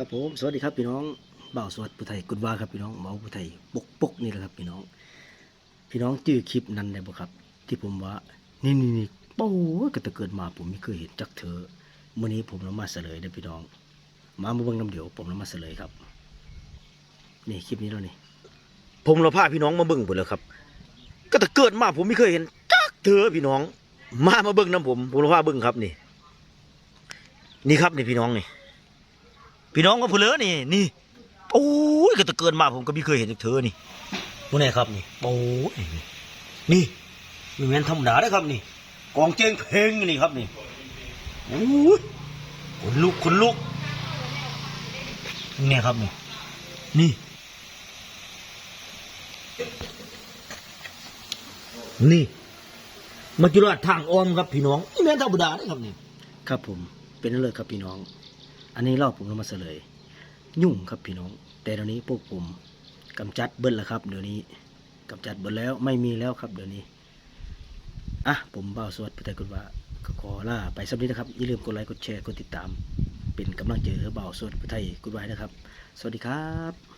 ครับผมสวัสดีครับพี่น้องบ่าวสวัสดิ์ผู้ไทยกุดว่าครับพี่น้องเมาผู้ไทยปกปกนี่แหละครับพี่น้อง พี่น้องจื้อคลิปนั้นได้บ่ครับ ที่ผมว่านี่นี่นี่โป้ก็แต่เกิดมาผมไม่เคยเห็นจักเธอเมื้อนี้ผมนำมาเสลยเด้อพี่น้อง มามาเบิ่งน้ำเดี๋ยวผมนำมาเสลยครับ นี่คลิปนี้แล้วนี่ผมเราพาพี่น้องมาเบิ่งหมดแล้วครับ ก็แต่เกิดมาผมไม่เคยเห็นจักเธอพี่น้อง มามาเบิ่งน้ำผมผมเราพาเบิ่งครับนี่ นี่ครับนี่พี่น้องนี่ พี่น้องก็ผู้เลือนี่นี่โอ้ยก็ต่เกิดมาผมก็ไม่เคยเห็นจักเธอนี่พวกนี้ครับนี่โอ้ยนี่นี่แม่นธรรมดาได้ครับนี่ กองเจงเพลงนี่ครับนี่โอ้ยคนลุกคนลุกนี่ครับนี่นี่ นี่มาจุฬาทางอ้อมครับพี่น้องนี่แม่นธรรมดาได้ครับนี่ ครับผมเป็นนั่นเลยครับพี่น้อง อันนี้เล่าผมนำมาเสลย ยุ่งครับพี่น้อง แต่เดี๋ยวนี้พวกผมกำจัดเบิ้ลแล้วครับ เดี๋ยวนี้กำจัดเบิ้ลแล้วไม่มีแล้วครับเดี๋ยวนี้อะผมบ่าวสวัสดิ์พุทธคุณว่าก็ขอลาไปสักนิดนะครับ อย่าลืมกดไลค์กดแชร์กดติดตาม เป็นกำลังใจให้บ่าวสวัสดิ์พุทธคุณไว้นะครับ สวัสดีครับ